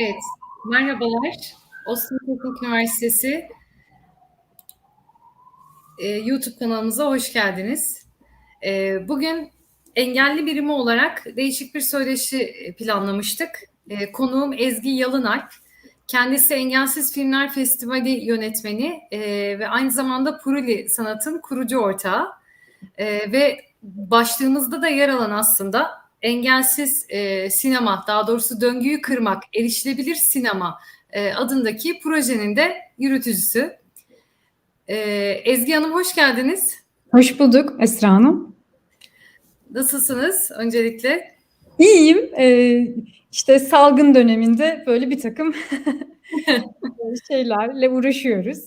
Evet, merhabalar. Oslo Teknik Üniversitesi e, YouTube kanalımıza hoş geldiniz. E, bugün engelli birimi olarak değişik bir söyleşi planlamıştık. E, konuğum Ezgi Yalınalp. Kendisi Engelsiz Filmler Festivali yönetmeni e, ve aynı zamanda Puruli Sanat'ın kurucu ortağı. E, ve başlığımızda da yer alan aslında engelsiz e, sinema, daha doğrusu döngüyü kırmak, erişilebilir sinema e, adındaki projenin de yürütücüsü. E, Ezgi Hanım hoş geldiniz. Hoş bulduk Esra Hanım. Nasılsınız öncelikle? İyiyim. Ee, işte salgın döneminde böyle bir takım şeylerle uğraşıyoruz.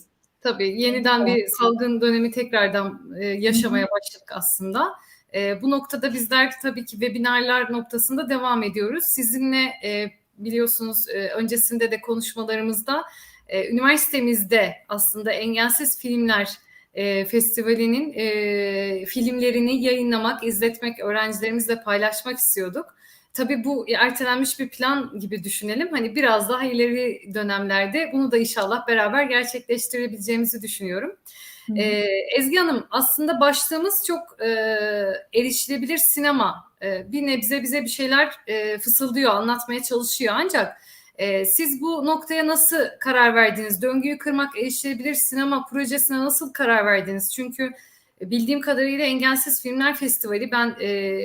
Tabii yeniden bir salgın dönemi tekrardan e, yaşamaya başladık aslında. E, bu noktada bizler tabii ki webinarlar noktasında devam ediyoruz. Sizinle e, biliyorsunuz e, öncesinde de konuşmalarımızda e, üniversitemizde aslında Engelsiz Filmler e, Festivali'nin e, filmlerini yayınlamak, izletmek, öğrencilerimizle paylaşmak istiyorduk. Tabii bu ertelenmiş bir plan gibi düşünelim. Hani biraz daha ileri dönemlerde bunu da inşallah beraber gerçekleştirebileceğimizi düşünüyorum. Ee, Ezgi Hanım aslında başlığımız çok e, erişilebilir sinema. E, bir nebze bize bir şeyler e, fısıldıyor, anlatmaya çalışıyor. Ancak e, siz bu noktaya nasıl karar verdiniz? Döngüyü kırmak erişilebilir sinema projesine nasıl karar verdiniz? Çünkü bildiğim kadarıyla Engelsiz Filmler Festivali ben e,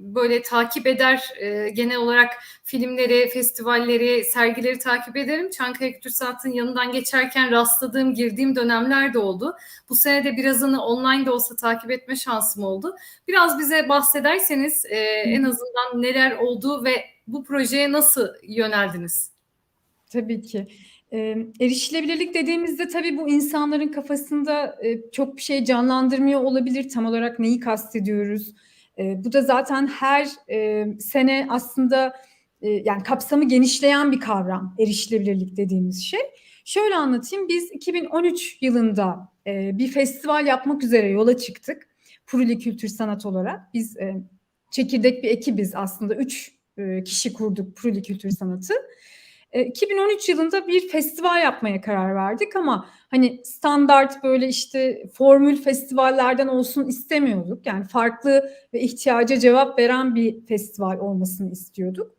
böyle takip eder e, genel olarak filmleri, festivalleri, sergileri takip ederim. Çankaya Kültür Sanat'ın yanından geçerken rastladığım, girdiğim dönemler de oldu. Bu sene de birazını online de olsa takip etme şansım oldu. Biraz bize bahsederseniz e, en azından neler oldu ve bu projeye nasıl yöneldiniz? Tabii ki. E, erişilebilirlik dediğimizde tabii bu insanların kafasında e, çok bir şey canlandırmıyor olabilir. Tam olarak neyi kastediyoruz? E, bu da zaten her e, sene aslında e, yani kapsamı genişleyen bir kavram erişilebilirlik dediğimiz şey. Şöyle anlatayım biz 2013 yılında e, bir festival yapmak üzere yola çıktık. Puruli Kültür Sanat olarak biz e, çekirdek bir ekibiz aslında. Üç e, kişi kurduk Puruli Kültür Sanatı. 2013 e, yılında bir festival yapmaya karar verdik ama hani standart böyle işte formül festivallerden olsun istemiyorduk. Yani farklı ve ihtiyaca cevap veren bir festival olmasını istiyorduk.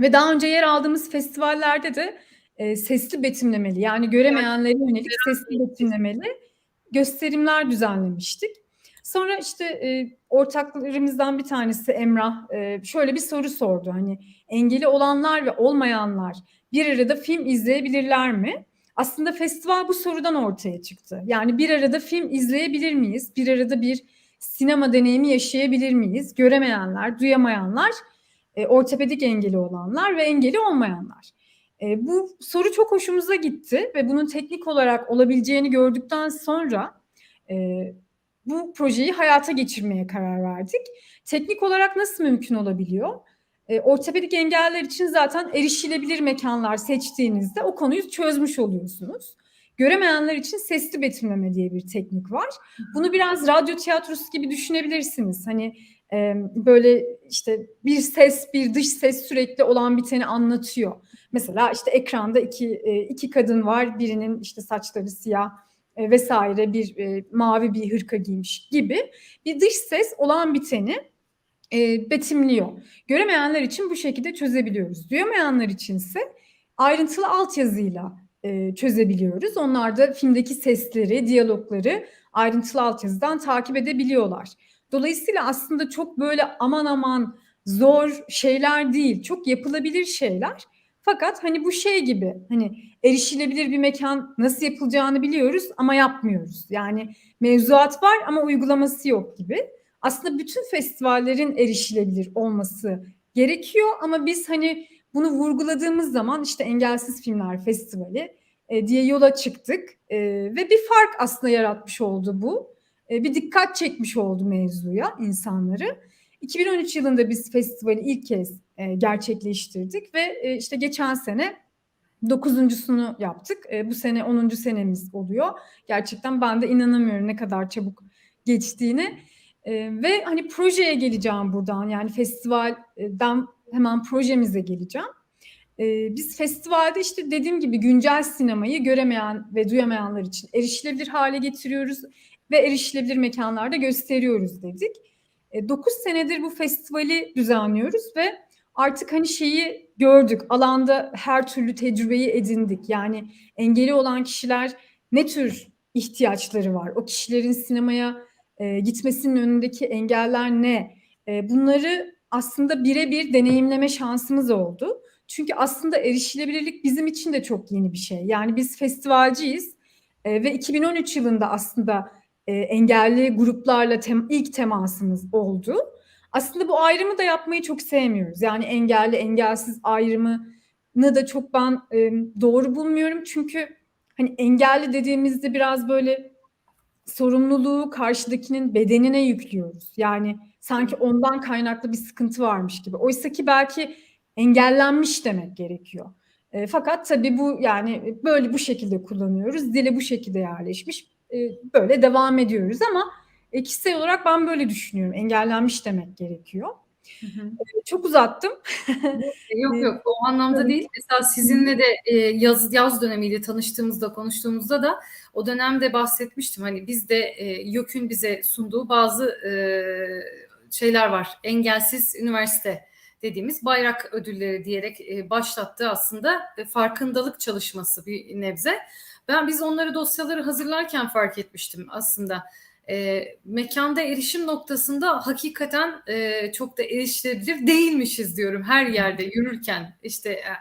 Ve daha önce yer aldığımız festivallerde de e, sesli betimlemeli yani göremeyenlere yönelik sesli betimlemeli gösterimler düzenlemiştik. Sonra işte e, ortaklarımızdan bir tanesi Emrah e, şöyle bir soru sordu. Hani engeli olanlar ve olmayanlar bir arada film izleyebilirler mi? Aslında festival bu sorudan ortaya çıktı. Yani bir arada film izleyebilir miyiz? Bir arada bir sinema deneyimi yaşayabilir miyiz? Göremeyenler, duyamayanlar, e, ortopedik engeli olanlar ve engeli olmayanlar. E, bu soru çok hoşumuza gitti ve bunun teknik olarak olabileceğini gördükten sonra e, bu projeyi hayata geçirmeye karar verdik. Teknik olarak nasıl mümkün olabiliyor? E, ortopedik engeller için zaten erişilebilir mekanlar seçtiğinizde o konuyu çözmüş oluyorsunuz. Göremeyenler için sesli betimleme diye bir teknik var. Bunu biraz radyo tiyatrosu gibi düşünebilirsiniz. Hani e, böyle işte bir ses, bir dış ses sürekli olan biteni anlatıyor. Mesela işte ekranda iki e, iki kadın var. Birinin işte saçları siyah e, vesaire bir e, mavi bir hırka giymiş gibi bir dış ses olan biteni e, betimliyor. Göremeyenler için bu şekilde çözebiliyoruz. Duyamayanlar içinse ayrıntılı altyazıyla e, çözebiliyoruz. Onlar da filmdeki sesleri, diyalogları ayrıntılı altyazıdan takip edebiliyorlar. Dolayısıyla aslında çok böyle aman aman zor şeyler değil, çok yapılabilir şeyler. Fakat hani bu şey gibi hani erişilebilir bir mekan nasıl yapılacağını biliyoruz ama yapmıyoruz. Yani mevzuat var ama uygulaması yok gibi aslında bütün festivallerin erişilebilir olması gerekiyor ama biz hani bunu vurguladığımız zaman işte Engelsiz Filmler Festivali e, diye yola çıktık e, ve bir fark aslında yaratmış oldu bu. E, bir dikkat çekmiş oldu mevzuya insanları. 2013 yılında biz festivali ilk kez e, gerçekleştirdik ve e, işte geçen sene dokuzuncusunu yaptık. E, bu sene onuncu senemiz oluyor. Gerçekten ben de inanamıyorum ne kadar çabuk geçtiğini. Ve hani projeye geleceğim buradan yani festivalden hemen projemize geleceğim. Biz festivalde işte dediğim gibi güncel sinemayı göremeyen ve duyamayanlar için erişilebilir hale getiriyoruz ve erişilebilir mekanlarda gösteriyoruz dedik. 9 senedir bu festivali düzenliyoruz ve artık hani şeyi gördük. Alanda her türlü tecrübeyi edindik. Yani engeli olan kişiler ne tür ihtiyaçları var? O kişilerin sinemaya e, gitmesinin önündeki engeller ne? E, bunları aslında birebir deneyimleme şansımız oldu. Çünkü aslında erişilebilirlik bizim için de çok yeni bir şey. Yani biz festivalciyiz e, ve 2013 yılında aslında e, engelli gruplarla tem, ilk temasımız oldu. Aslında bu ayrımı da yapmayı çok sevmiyoruz. Yani engelli engelsiz ayrımını da çok ben e, doğru bulmuyorum. Çünkü hani engelli dediğimizde biraz böyle sorumluluğu karşıdakinin bedenine yüklüyoruz. Yani sanki ondan kaynaklı bir sıkıntı varmış gibi. Oysa ki belki engellenmiş demek gerekiyor. E, fakat tabii bu yani böyle bu şekilde kullanıyoruz. Dile bu şekilde yerleşmiş. E, böyle devam ediyoruz ama e, kişisel olarak ben böyle düşünüyorum. Engellenmiş demek gerekiyor. Hı hı. E, çok uzattım. yok yok o anlamda değil. Mesela sizinle de e, yaz yaz dönemiyle tanıştığımızda konuştuğumuzda da o dönemde bahsetmiştim. Hani biz de e, YÖK'ün bize sunduğu bazı e, şeyler var. Engelsiz üniversite dediğimiz bayrak ödülleri diyerek başlattığı aslında farkındalık çalışması bir nebze. Ben biz onları dosyaları hazırlarken fark etmiştim aslında. E, mekanda erişim noktasında hakikaten e, çok da erişilebilir değilmişiz diyorum her yerde yürürken işte e,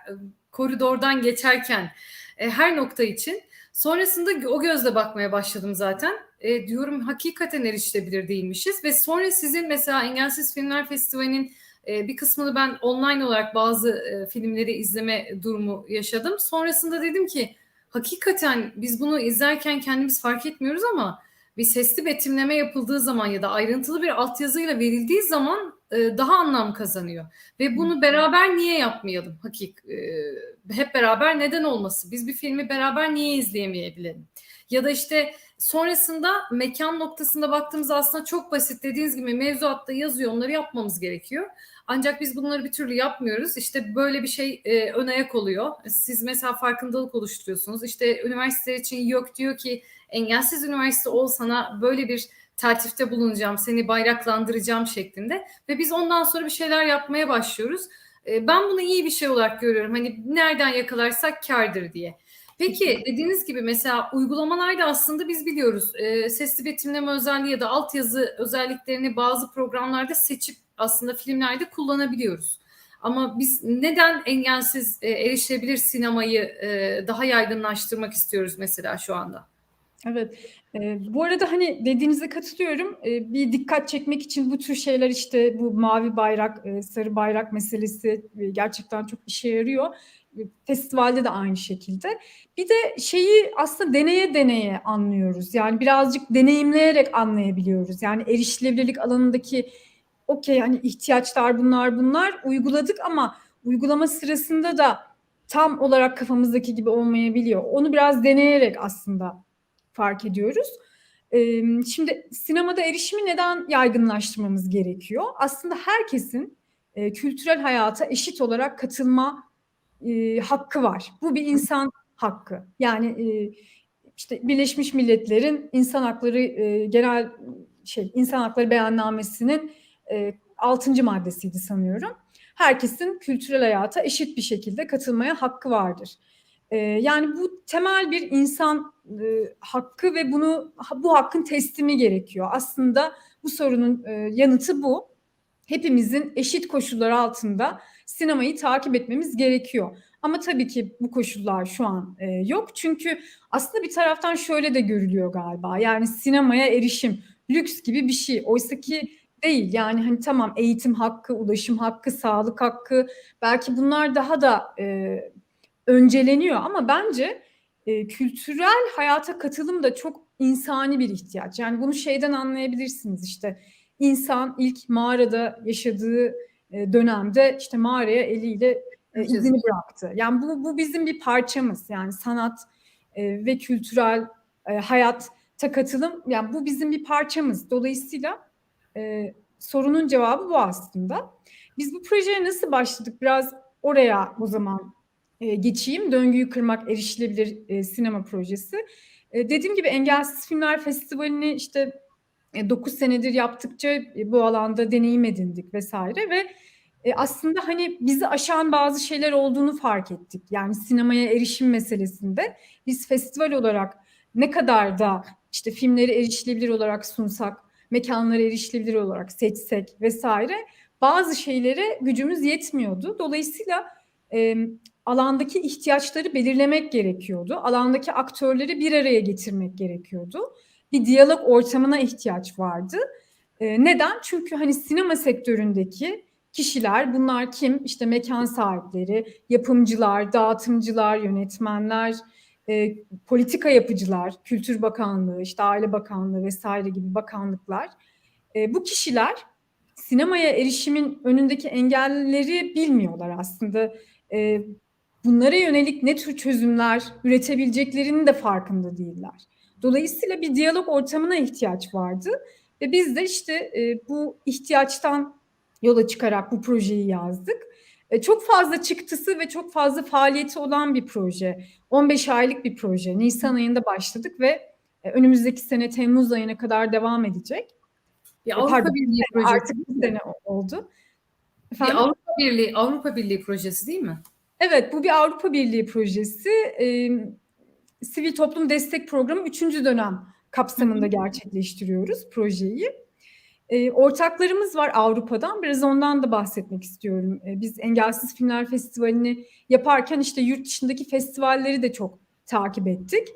koridordan geçerken e, her nokta için. Sonrasında o gözle bakmaya başladım zaten. E, diyorum hakikaten erişilebilir değilmişiz ve sonra sizin mesela Engelsiz Filmler Festivali'nin e, bir kısmını ben online olarak bazı e, filmleri izleme durumu yaşadım. Sonrasında dedim ki hakikaten biz bunu izlerken kendimiz fark etmiyoruz ama bir sesli betimleme yapıldığı zaman ya da ayrıntılı bir altyazıyla verildiği zaman e, daha anlam kazanıyor. Ve bunu beraber niye yapmayalım? Hakik hep beraber neden olması? Biz bir filmi beraber niye izleyemeyebilelim? Ya da işte sonrasında mekan noktasında baktığımızda aslında çok basit dediğiniz gibi mevzuatta yazıyor onları yapmamız gerekiyor. Ancak biz bunları bir türlü yapmıyoruz. İşte böyle bir şey e, ön ayak oluyor. Siz mesela farkındalık oluşturuyorsunuz. İşte üniversite için yok diyor ki engelsiz üniversite ol sana böyle bir tertifte bulunacağım, seni bayraklandıracağım şeklinde. Ve biz ondan sonra bir şeyler yapmaya başlıyoruz. E, ben bunu iyi bir şey olarak görüyorum. Hani nereden yakalarsak kardır diye. Peki dediğiniz gibi mesela uygulamalarda aslında biz biliyoruz e, sesli betimleme özelliği ya da altyazı özelliklerini bazı programlarda seçip aslında filmlerde kullanabiliyoruz. Ama biz neden engelsiz e, erişilebilir sinemayı e, daha yaygınlaştırmak istiyoruz mesela şu anda? Evet. E, bu arada hani dediğinize katılıyorum. E, bir dikkat çekmek için bu tür şeyler işte bu mavi bayrak, e, sarı bayrak meselesi e, gerçekten çok işe yarıyor. E, festivalde de aynı şekilde. Bir de şeyi aslında deneye deneye anlıyoruz. Yani birazcık deneyimleyerek anlayabiliyoruz. Yani erişilebilirlik alanındaki okey hani ihtiyaçlar bunlar bunlar uyguladık ama uygulama sırasında da tam olarak kafamızdaki gibi olmayabiliyor. Onu biraz deneyerek aslında fark ediyoruz. Şimdi sinemada erişimi neden yaygınlaştırmamız gerekiyor? Aslında herkesin kültürel hayata eşit olarak katılma hakkı var. Bu bir insan hakkı. Yani işte Birleşmiş Milletler'in insan hakları genel şey insan hakları beyannamesinin e, 6. maddesiydi sanıyorum. Herkesin kültürel hayata eşit bir şekilde katılmaya hakkı vardır. E, yani bu temel bir insan e, hakkı ve bunu bu hakkın teslimi gerekiyor. Aslında bu sorunun e, yanıtı bu. Hepimizin eşit koşullar altında sinemayı takip etmemiz gerekiyor. Ama tabii ki bu koşullar şu an e, yok. Çünkü aslında bir taraftan şöyle de görülüyor galiba. Yani sinemaya erişim lüks gibi bir şey. Oysa ki değil. Yani hani tamam eğitim hakkı, ulaşım hakkı, sağlık hakkı belki bunlar daha da e, önceleniyor ama bence e, kültürel hayata katılım da çok insani bir ihtiyaç. Yani bunu şeyden anlayabilirsiniz işte insan ilk mağarada yaşadığı e, dönemde işte mağaraya eliyle e, izini bıraktı. Yani bu, bu bizim bir parçamız yani sanat e, ve kültürel e, hayata katılım yani bu bizim bir parçamız. Dolayısıyla e, sorunun cevabı bu aslında. Biz bu projeye nasıl başladık? Biraz oraya o zaman e, geçeyim. Döngüyü Kırmak Erişilebilir e, Sinema Projesi. E, dediğim gibi Engelsiz Filmler Festivali'ni işte 9 senedir yaptıkça bu alanda deneyim edindik vesaire ve aslında hani bizi aşan bazı şeyler olduğunu fark ettik. Yani sinemaya erişim meselesinde biz festival olarak ne kadar da işte filmleri erişilebilir olarak sunsak, mekanları erişilebilir olarak seçsek vesaire bazı şeylere gücümüz yetmiyordu. Dolayısıyla alandaki ihtiyaçları belirlemek gerekiyordu. Alandaki aktörleri bir araya getirmek gerekiyordu. Bir diyalog ortamına ihtiyaç vardı. E, neden? Çünkü hani sinema sektöründeki kişiler bunlar kim? İşte mekan sahipleri, yapımcılar, dağıtımcılar, yönetmenler, e, politika yapıcılar, Kültür Bakanlığı, işte Aile Bakanlığı vesaire gibi bakanlıklar. E, bu kişiler sinemaya erişimin önündeki engelleri bilmiyorlar aslında. E, bunlara yönelik ne tür çözümler üretebileceklerinin de farkında değiller. Dolayısıyla bir diyalog ortamına ihtiyaç vardı ve biz de işte e, bu ihtiyaçtan yola çıkarak bu projeyi yazdık. E, çok fazla çıktısı ve çok fazla faaliyeti olan bir proje. 15 aylık bir proje. Nisan ayında başladık ve e, önümüzdeki sene Temmuz ayına kadar devam edecek. Bir E, Avrupa pardon, Birliği projesi. Artık bir sene oldu. Bir Efendim? Avrupa Birliği Avrupa Birliği projesi değil mi? Evet, bu bir Avrupa Birliği projesi. Ee, Sivil Toplum Destek Programı 3. dönem kapsamında gerçekleştiriyoruz projeyi. Ee, ortaklarımız var Avrupa'dan. Biraz ondan da bahsetmek istiyorum. Ee, biz Engelsiz Filmler Festivali'ni yaparken işte yurt dışındaki festivalleri de çok takip ettik.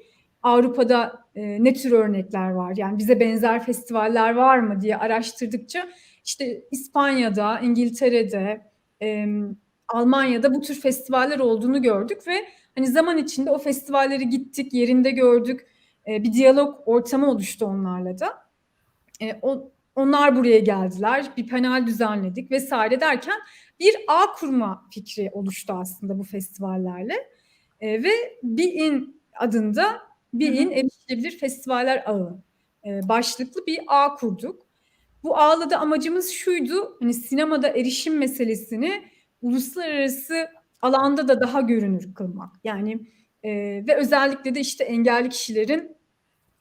Avrupa'da e, ne tür örnekler var? Yani bize benzer festivaller var mı diye araştırdıkça işte İspanya'da, İngiltere'de, e, Almanya'da bu tür festivaller olduğunu gördük ve hani zaman içinde o festivalleri gittik, yerinde gördük. E, bir diyalog ortamı oluştu onlarla da. E, o, onlar buraya geldiler, bir panel düzenledik vesaire derken bir ağ kurma fikri oluştu aslında bu festivallerle. E, ve BİN adında BİN Erişilebilir Festivaller Ağı e, başlıklı bir ağ kurduk. Bu ağla da amacımız şuydu, hani sinemada erişim meselesini uluslararası alanda da daha görünür kılmak. Yani e, ve özellikle de işte engelli kişilerin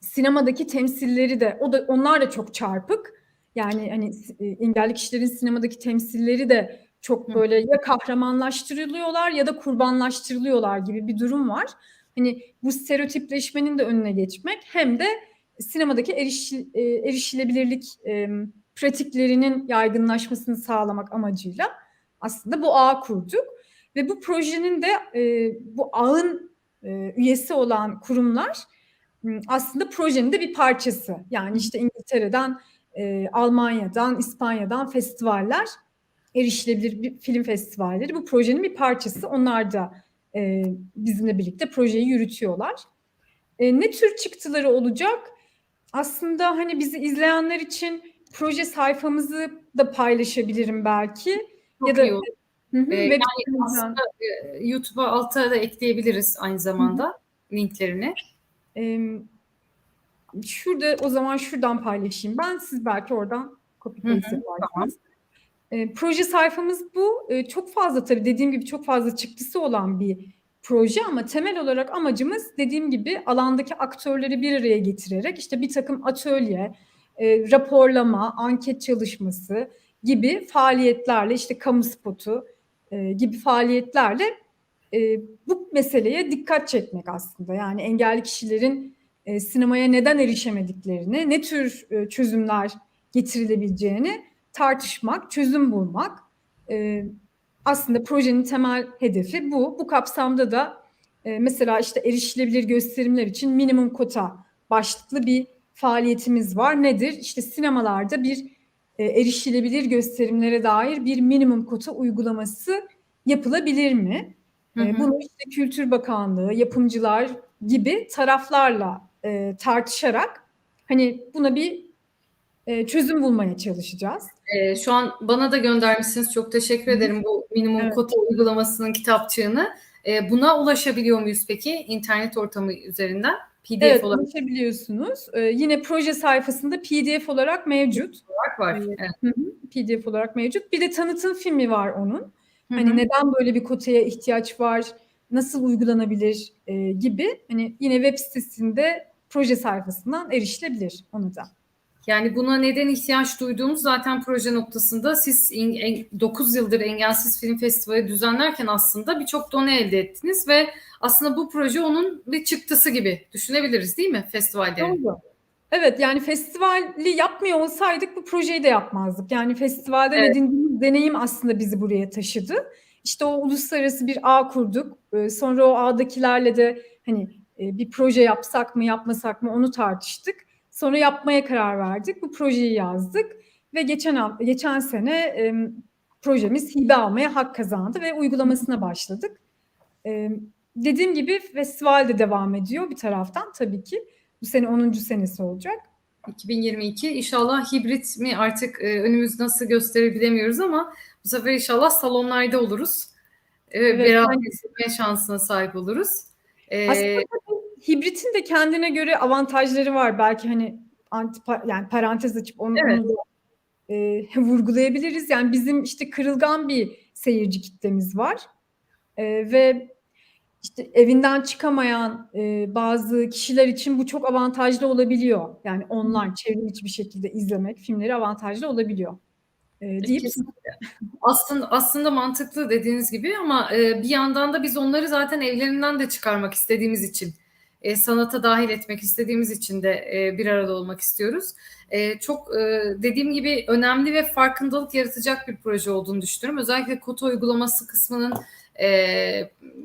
sinemadaki temsilleri de o da onlar da çok çarpık. Yani hani e, engelli kişilerin sinemadaki temsilleri de çok böyle ya kahramanlaştırılıyorlar ya da kurbanlaştırılıyorlar gibi bir durum var. Hani bu stereotipleşmenin de önüne geçmek hem de sinemadaki eriş, e, erişilebilirlik e, pratiklerinin yaygınlaşmasını sağlamak amacıyla aslında bu ağ kurduk. Ve bu projenin de e, bu ağın e, üyesi olan kurumlar aslında projenin de bir parçası. Yani işte İngiltere'den, e, Almanya'dan, İspanya'dan festivaller, erişilebilir bir film festivalleri bu projenin bir parçası. Onlar da e, bizimle birlikte projeyi yürütüyorlar. E, ne tür çıktıları olacak? Aslında hani bizi izleyenler için proje sayfamızı da paylaşabilirim belki. Çok ya da iyi olur. Hı hı, Ee, yani aslında e, YouTube'a alta da ekleyebiliriz aynı zamanda linklerini. Ee, şurada o zaman şuradan paylaşayım ben. Siz belki oradan copy Hı hı, paste yaparsınız. Ee, proje sayfamız bu. Ee, çok fazla tabii dediğim gibi çok fazla çıktısı olan bir proje ama temel olarak amacımız dediğim gibi alandaki aktörleri bir araya getirerek işte bir takım atölye, e, raporlama, anket çalışması gibi faaliyetlerle işte kamu spotu e, gibi faaliyetlerle e, bu meseleye dikkat çekmek aslında. Yani engelli kişilerin e, sinemaya neden erişemediklerini, ne tür e, çözümler getirilebileceğini tartışmak, çözüm bulmak. E, aslında projenin temel hedefi bu. Bu kapsamda da e, mesela işte erişilebilir gösterimler için minimum kota başlıklı bir faaliyetimiz var. Nedir? İşte sinemalarda bir erişilebilir gösterimlere dair bir minimum kota uygulaması yapılabilir mi? Hı hı. Bunu işte Kültür Bakanlığı, yapımcılar gibi taraflarla e, tartışarak hani buna bir e, çözüm bulmaya çalışacağız. Ee, şu an bana da göndermişsiniz. Çok teşekkür ederim bu minimum Evet. kota uygulamasının kitapçığını. Ee, buna ulaşabiliyor muyuz peki internet ortamı üzerinden? PDF Evet, olarak ulaşabiliyorsunuz. Ee, yine proje sayfasında PDF olarak mevcut. var. Evet. Evet. Hı hı, PDF olarak mevcut. Bir de tanıtım filmi var onun. Hı Hani neden böyle bir kotaya ihtiyaç var? nasıl uygulanabilir e, gibi hani yine web sitesinde proje sayfasından erişilebilir onu da. Yani buna neden ihtiyaç duyduğumuz zaten proje noktasında siz 9 yıldır Engelsiz Film Festivali düzenlerken aslında birçok donu elde ettiniz ve aslında bu proje onun bir çıktısı gibi düşünebiliriz değil mi festivallerin? Doğru. Evet yani festivali yapmıyor olsaydık bu projeyi de yapmazdık. Yani festivalden Evet. edindiğimiz deneyim aslında bizi buraya taşıdı. İşte o uluslararası bir ağ kurduk. Ee, Sonra o ağdakilerle de hani e, bir proje yapsak mı yapmasak mı onu tartıştık. Sonra yapmaya karar verdik. Bu projeyi yazdık ve geçen geçen sene e, projemiz hibe almaya hak kazandı ve uygulamasına başladık. E, dediğim gibi festival de devam ediyor bir taraftan tabii ki. Bu sene 10. senesi olacak. 2022 inşallah hibrit mi artık e, önümüz nasıl gösterir bilemiyoruz ama bu sefer inşallah salonlarda oluruz. E, Evet, beraber izleme şansına sahip oluruz. E, Aslında hibritin de kendine göre avantajları var. Belki hani anti yani parantez açıp onu, Evet. onu da e, vurgulayabiliriz. Yani bizim işte kırılgan bir seyirci kitlemiz var. E, ve işte evinden çıkamayan e, bazı kişiler için bu çok avantajlı olabiliyor. Yani online çevrim içi bir şekilde izlemek filmleri avantajlı olabiliyor. E, deyip Kesinlikle. Aslında aslında mantıklı dediğiniz gibi ama e, bir yandan da biz onları zaten evlerinden de çıkarmak istediğimiz için e, sanata dahil etmek istediğimiz için de e, bir arada olmak istiyoruz. E, çok e, dediğim gibi önemli ve farkındalık yaratacak bir proje olduğunu düşünüyorum. Özellikle kota uygulaması kısmının e,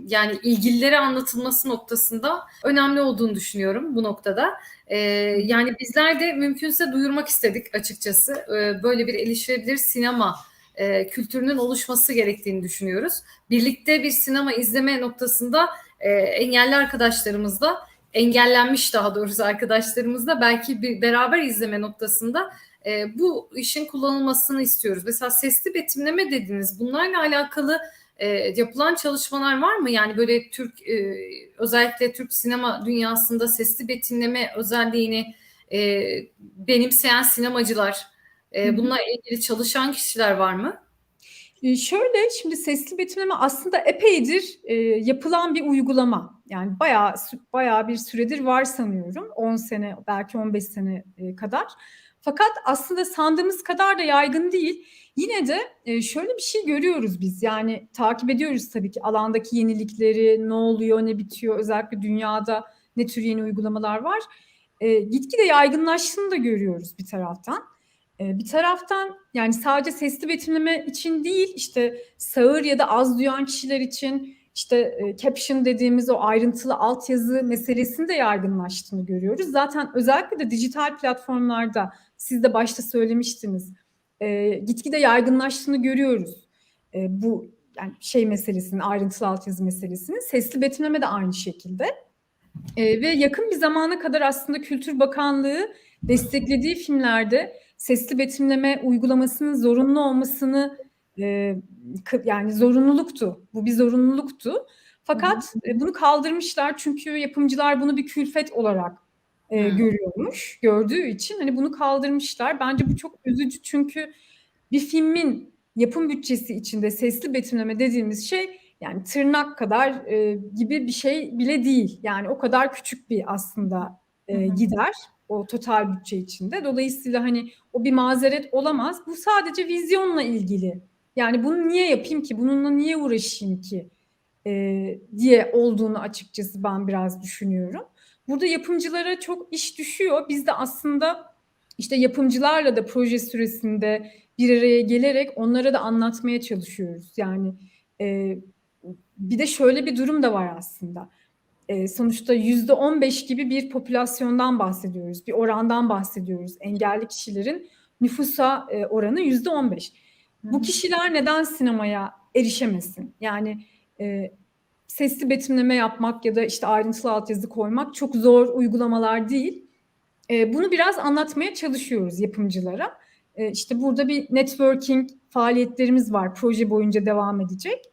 yani ilgililere anlatılması noktasında önemli olduğunu düşünüyorum bu noktada. Ee, yani bizler de mümkünse duyurmak istedik açıkçası. Ee, böyle bir erişilebilir sinema e, kültürünün oluşması gerektiğini düşünüyoruz. Birlikte bir sinema izleme noktasında e, engelli arkadaşlarımızla, engellenmiş daha doğrusu arkadaşlarımızla belki bir beraber izleme noktasında e, bu işin kullanılmasını istiyoruz. Mesela sesli betimleme dediniz. Bunlarla alakalı e, yapılan çalışmalar var mı? Yani böyle Türk e, özellikle Türk sinema dünyasında sesli betimleme özelliğini e, benimseyen sinemacılar, e, bununla ilgili çalışan kişiler var mı? Ee, Şöyle şimdi sesli betimleme aslında epeydir e, yapılan bir uygulama. Yani bayağı bayağı bir süredir var sanıyorum. 10 sene belki 15 sene e, kadar. Fakat aslında sandığımız kadar da yaygın değil. Yine de e, şöyle bir şey görüyoruz biz. Yani takip ediyoruz tabii ki alandaki yenilikleri, ne oluyor, ne bitiyor, özellikle dünyada ne tür yeni uygulamalar var. E, gitgide yaygınlaştığını da görüyoruz bir taraftan. E, bir taraftan yani sadece sesli betimleme için değil işte sağır ya da az duyan kişiler için işte e, caption dediğimiz o ayrıntılı altyazı meselesinin de yaygınlaştığını görüyoruz. Zaten özellikle de dijital platformlarda siz de başta söylemiştiniz e, gitgide yaygınlaştığını görüyoruz. E, bu yani şey meselesinin ayrıntılı altyazı meselesinin sesli betimleme de aynı şekilde. E, ve yakın bir zamana kadar aslında Kültür Bakanlığı desteklediği filmlerde sesli betimleme uygulamasının zorunlu olmasını e, yani zorunluluktu. Bu bir zorunluluktu. Fakat e, bunu kaldırmışlar çünkü yapımcılar bunu bir külfet olarak e, Hı. görüyormuş. Gördüğü için hani bunu kaldırmışlar. Bence bu çok üzücü çünkü bir filmin yapım bütçesi içinde sesli betimleme dediğimiz şey yani tırnak kadar e, gibi bir şey bile değil. Yani o kadar küçük bir aslında e, Hı hı. gider o total bütçe içinde. Dolayısıyla hani o bir mazeret olamaz. Bu sadece vizyonla ilgili. Yani bunu niye yapayım ki? Bununla niye uğraşayım ki? E, diye olduğunu açıkçası ben biraz düşünüyorum. Burada yapımcılara çok iş düşüyor. Biz de aslında işte yapımcılarla da proje süresinde bir araya gelerek onlara da anlatmaya çalışıyoruz. Yani e, bir de şöyle bir durum da var aslında. E, sonuçta yüzde on beş gibi bir popülasyondan bahsediyoruz, bir orandan bahsediyoruz. Engelli kişilerin nüfusa e, oranı yüzde on beş. Bu kişiler neden sinemaya erişemesin? Yani e, sesli betimleme yapmak ya da işte ayrıntılı altyazı koymak çok zor uygulamalar değil. E, bunu biraz anlatmaya çalışıyoruz yapımcılara. E, işte burada bir networking faaliyetlerimiz var. Proje boyunca devam edecek.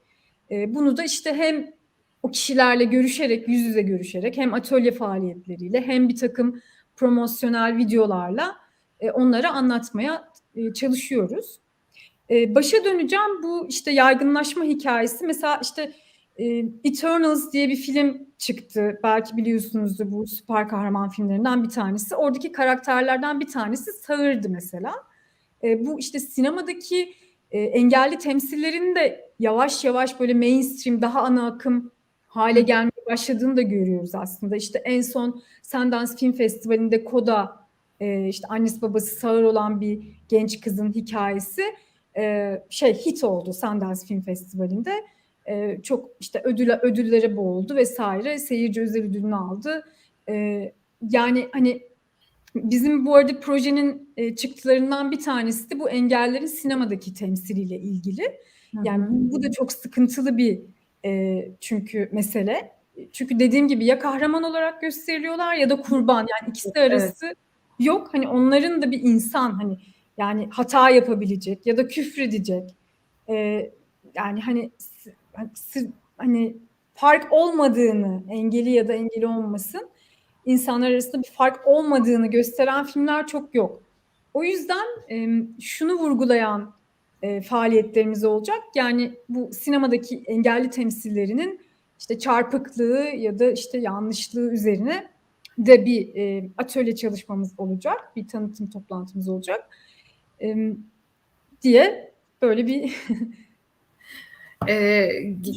E, bunu da işte hem o kişilerle görüşerek, yüz yüze görüşerek hem atölye faaliyetleriyle hem bir takım promosyonel videolarla e, onlara anlatmaya e, çalışıyoruz. E, başa döneceğim bu işte yaygınlaşma hikayesi. Mesela işte e, Eternals diye bir film çıktı. Belki biliyorsunuzdur bu süper kahraman filmlerinden bir tanesi. Oradaki karakterlerden bir tanesi Sağır'dı mesela. E, bu işte sinemadaki e, engelli temsillerin de yavaş yavaş böyle mainstream daha ana akım hale gelmeye başladığını da görüyoruz aslında. İşte en son Sundance Film Festivali'nde Koda e, işte annesi babası sağır olan bir genç kızın hikayesi e, şey hit oldu Sundance Film Festivali'nde. E, çok işte ödül ödüllere boğuldu vesaire. Seyirci özel ödülünü aldı. E, yani hani bizim bu arada projenin e, çıktılarından bir tanesi de bu engellerin sinemadaki temsiliyle ilgili. Yani bu, bu da çok sıkıntılı bir e, çünkü mesele. Çünkü dediğim gibi ya kahraman olarak gösteriliyorlar ya da kurban. Yani ikisi arası evet. yok. Hani onların da bir insan hani yani hata yapabilecek ya da küfredecek. E, yani hani hani fark olmadığını engeli ya da engeli olmasın insanlar arasında bir fark olmadığını gösteren filmler çok yok. O yüzden şunu vurgulayan e, faaliyetlerimiz olacak. Yani bu sinemadaki engelli temsillerinin işte çarpıklığı ya da işte yanlışlığı üzerine de bir e, atölye çalışmamız olacak. Bir tanıtım toplantımız olacak. E, diye böyle bir Ee,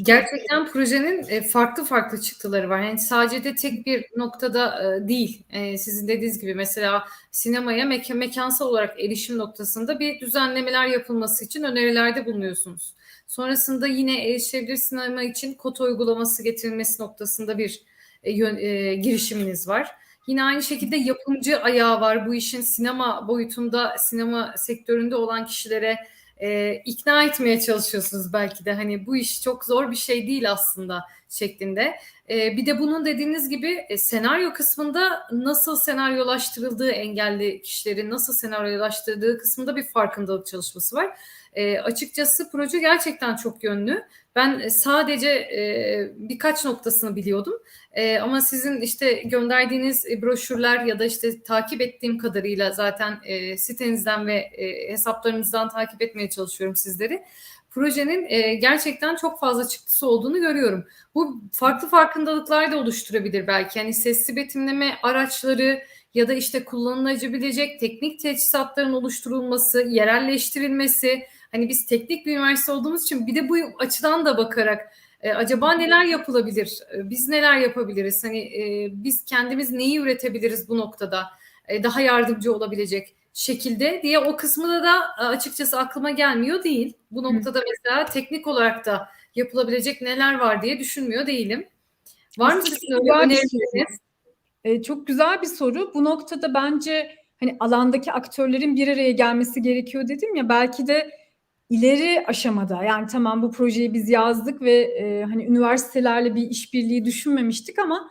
gerçekten projenin e, farklı farklı çıktıları var. Yani sadece de tek bir noktada e, değil. E, sizin dediğiniz gibi mesela sinemaya mekan, mekansal olarak erişim noktasında bir düzenlemeler yapılması için önerilerde bulunuyorsunuz. Sonrasında yine erişilebilir sinema için kod uygulaması getirilmesi noktasında bir e, e, girişiminiz var. Yine aynı şekilde yapımcı ayağı var. Bu işin sinema boyutunda, sinema sektöründe olan kişilere e, ikna etmeye çalışıyorsunuz belki de. Hani bu iş çok zor bir şey değil aslında şeklinde. E, bir de bunun dediğiniz gibi e, senaryo kısmında nasıl senaryolaştırıldığı engelli kişilerin nasıl senaryolaştırdığı kısmında bir farkındalık çalışması var. E, açıkçası proje gerçekten çok yönlü. Ben sadece e, birkaç noktasını biliyordum. E, ama sizin işte gönderdiğiniz broşürler ya da işte takip ettiğim kadarıyla zaten e, sitenizden ve e, hesaplarınızdan takip etmeye çalışıyorum sizleri. Projenin e, gerçekten çok fazla çıktısı olduğunu görüyorum. Bu farklı farkındalıklar da oluşturabilir belki. Yani sesli betimleme araçları ya da işte kullanılabilecek teknik teçhizatların oluşturulması, yerelleştirilmesi, Hani biz teknik bir üniversite olduğumuz için bir de bu açıdan da bakarak e, acaba neler yapılabilir? E, biz neler yapabiliriz? Hani e, biz kendimiz neyi üretebiliriz bu noktada? E, daha yardımcı olabilecek şekilde diye o kısmında da e, açıkçası aklıma gelmiyor değil. Bu noktada Hı. mesela teknik olarak da yapılabilecek neler var diye düşünmüyor değilim. Var mı sizin öyle önerileriniz? E, çok güzel bir soru. Bu noktada bence hani alandaki aktörlerin bir araya gelmesi gerekiyor dedim ya belki de ileri aşamada yani tamam bu projeyi biz yazdık ve e, hani üniversitelerle bir işbirliği düşünmemiştik ama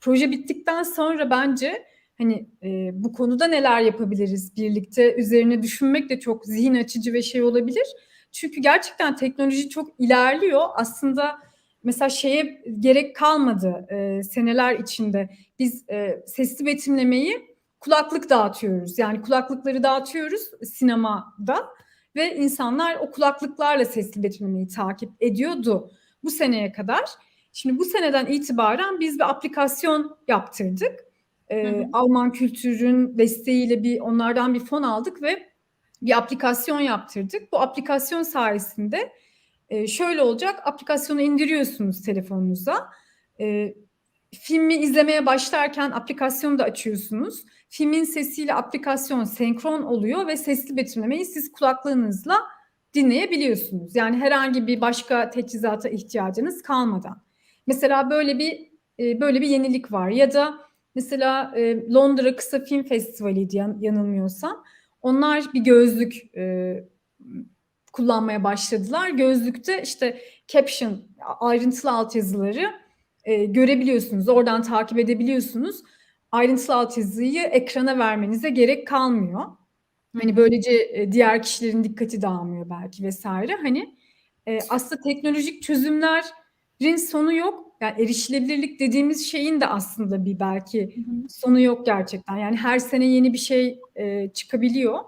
proje bittikten sonra bence hani e, bu konuda neler yapabiliriz birlikte üzerine düşünmek de çok zihin açıcı ve şey olabilir. Çünkü gerçekten teknoloji çok ilerliyor. Aslında mesela şeye gerek kalmadı e, seneler içinde. Biz e, sesli betimlemeyi kulaklık dağıtıyoruz. Yani kulaklıkları dağıtıyoruz sinemada ve insanlar o kulaklıklarla sesli betimlemeyi takip ediyordu bu seneye kadar. Şimdi bu seneden itibaren biz bir aplikasyon yaptırdık. Hı hı. Alman kültürün desteğiyle bir onlardan bir fon aldık ve bir aplikasyon yaptırdık. Bu aplikasyon sayesinde e, şöyle olacak. Aplikasyonu indiriyorsunuz telefonunuza. E, filmi izlemeye başlarken aplikasyonu da açıyorsunuz filmin sesiyle aplikasyon senkron oluyor ve sesli betimlemeyi siz kulaklığınızla dinleyebiliyorsunuz. Yani herhangi bir başka teçhizata ihtiyacınız kalmadan. Mesela böyle bir e, böyle bir yenilik var ya da mesela e, Londra Kısa Film Festivali yanılmıyorsam onlar bir gözlük e, kullanmaya başladılar. Gözlükte işte caption ayrıntılı altyazıları e, görebiliyorsunuz. Oradan takip edebiliyorsunuz ayrıntılı altyazıyı ekrana vermenize gerek kalmıyor. Hani böylece e, diğer kişilerin dikkati dağılmıyor belki vesaire. Hani e, aslında teknolojik çözümlerin sonu yok. Yani erişilebilirlik dediğimiz şeyin de aslında bir belki sonu yok gerçekten. Yani her sene yeni bir şey e, çıkabiliyor.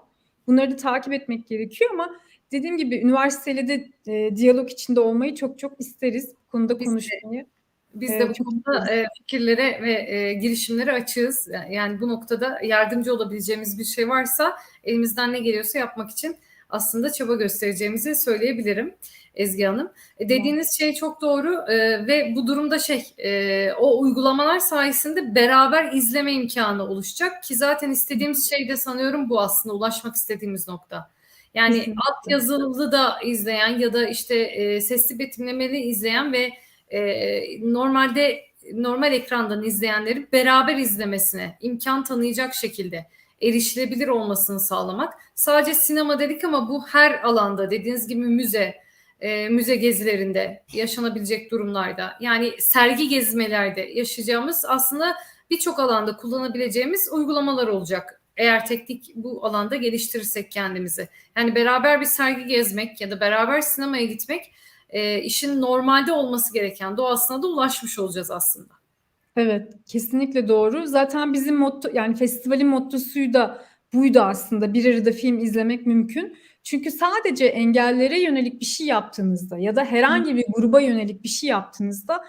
Bunları da takip etmek gerekiyor ama dediğim gibi üniversiteyle de e, diyalog içinde olmayı çok çok isteriz. Bu konuda Biz de. konuşmayı. Biz Ee, de bu konuda e, fikirlere ve e, girişimlere açığız. Yani bu noktada yardımcı olabileceğimiz bir şey varsa elimizden ne geliyorsa yapmak için aslında çaba göstereceğimizi söyleyebilirim Ezgi Hanım. E, dediğiniz şey çok doğru e, ve bu durumda şey e, o uygulamalar sayesinde beraber izleme imkanı oluşacak ki zaten istediğimiz şey de sanıyorum bu aslında ulaşmak istediğimiz nokta. Yani Kesinlikle. alt yazılı da izleyen ya da işte e, sesli betimlemeli izleyen ve e, normalde normal ekrandan izleyenleri beraber izlemesine imkan tanıyacak şekilde erişilebilir olmasını sağlamak. Sadece sinema dedik ama bu her alanda dediğiniz gibi müze, e, müze gezilerinde yaşanabilecek durumlarda yani sergi gezmelerde yaşayacağımız aslında birçok alanda kullanabileceğimiz uygulamalar olacak. Eğer teknik bu alanda geliştirirsek kendimizi. Yani beraber bir sergi gezmek ya da beraber sinemaya gitmek e, işin normalde olması gereken doğasına da ulaşmış olacağız aslında. Evet, kesinlikle doğru. Zaten bizim motto yani festivalin mottosu da buydu aslında. Bir arada film izlemek mümkün. Çünkü sadece engellere yönelik bir şey yaptığınızda ya da herhangi bir gruba yönelik bir şey yaptığınızda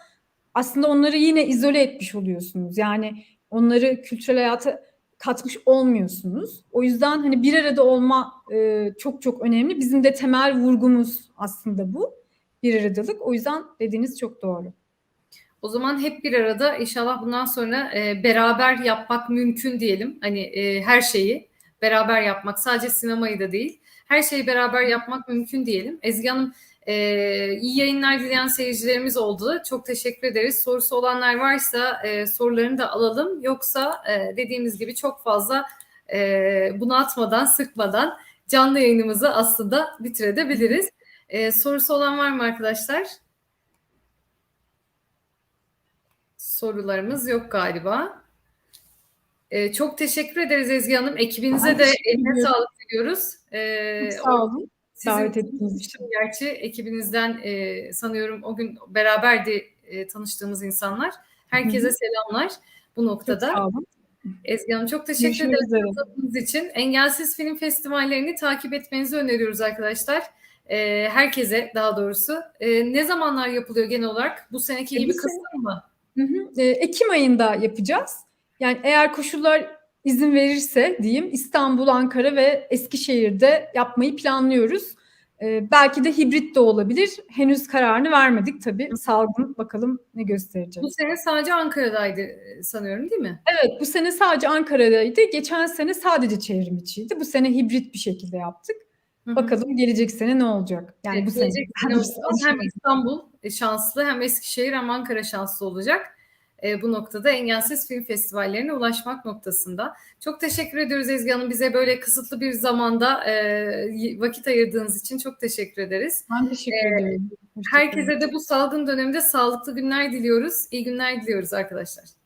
aslında onları yine izole etmiş oluyorsunuz. Yani onları kültürel hayata katmış olmuyorsunuz. O yüzden hani bir arada olma e, çok çok önemli. Bizim de temel vurgumuz aslında bu. Bir aradalık. O yüzden dediğiniz çok doğru. O zaman hep bir arada inşallah bundan sonra e, beraber yapmak mümkün diyelim. Hani e, her şeyi beraber yapmak sadece sinemayı da değil. Her şeyi beraber yapmak mümkün diyelim. Ezgi Hanım e, iyi yayınlar dileyen seyircilerimiz oldu. Çok teşekkür ederiz. Sorusu olanlar varsa e, sorularını da alalım. Yoksa e, dediğimiz gibi çok fazla e, bunu atmadan, sıkmadan canlı yayınımızı aslında bitirebiliriz. E, sorusu olan var mı arkadaşlar? Sorularımız yok galiba. Ee, çok teşekkür ederiz Ezgi Hanım. Ekibinize Ben de eline sağlık diliyoruz. Ee, Çok sağ olun. davet ettiğiniz için. gerçi ekibinizden e, sanıyorum o gün beraberdi e, tanıştığımız insanlar. Herkese Hı hı. selamlar bu Çok noktada. sağ olun. Ezgi Hanım çok teşekkür ederiz için. Engelsiz Film Festivallerini takip etmenizi öneriyoruz arkadaşlar. Ee, herkese daha doğrusu. Ee, ne zamanlar yapılıyor genel olarak? Bu seneki E, gibi kısım mı? Hı hı. E, Ekim ayında yapacağız. Yani eğer koşullar izin verirse diyeyim İstanbul, Ankara ve Eskişehir'de yapmayı planlıyoruz. E, belki de hibrit de olabilir. Henüz kararını vermedik tabii. Salgın bakalım ne gösterecek. Bu sene sadece Ankara'daydı e, sanıyorum değil mi? Evet bu sene sadece Ankara'daydı. Geçen sene sadece çevrim içiydi. Bu sene hibrit bir şekilde yaptık. Hı hı. Bakalım gelecek sene ne olacak? Yani bu sene. Hem İstanbul e, şanslı hem Eskişehir hem Ankara şanslı olacak. E, bu noktada engelsiz film festivallerine ulaşmak noktasında. Çok teşekkür ediyoruz Ezgi Hanım. Bize böyle kısıtlı bir zamanda e, vakit ayırdığınız için çok teşekkür ederiz. Ben teşekkür ederim. Hoşça kalın. Herkese de bu salgın döneminde sağlıklı günler diliyoruz. İyi günler diliyoruz arkadaşlar.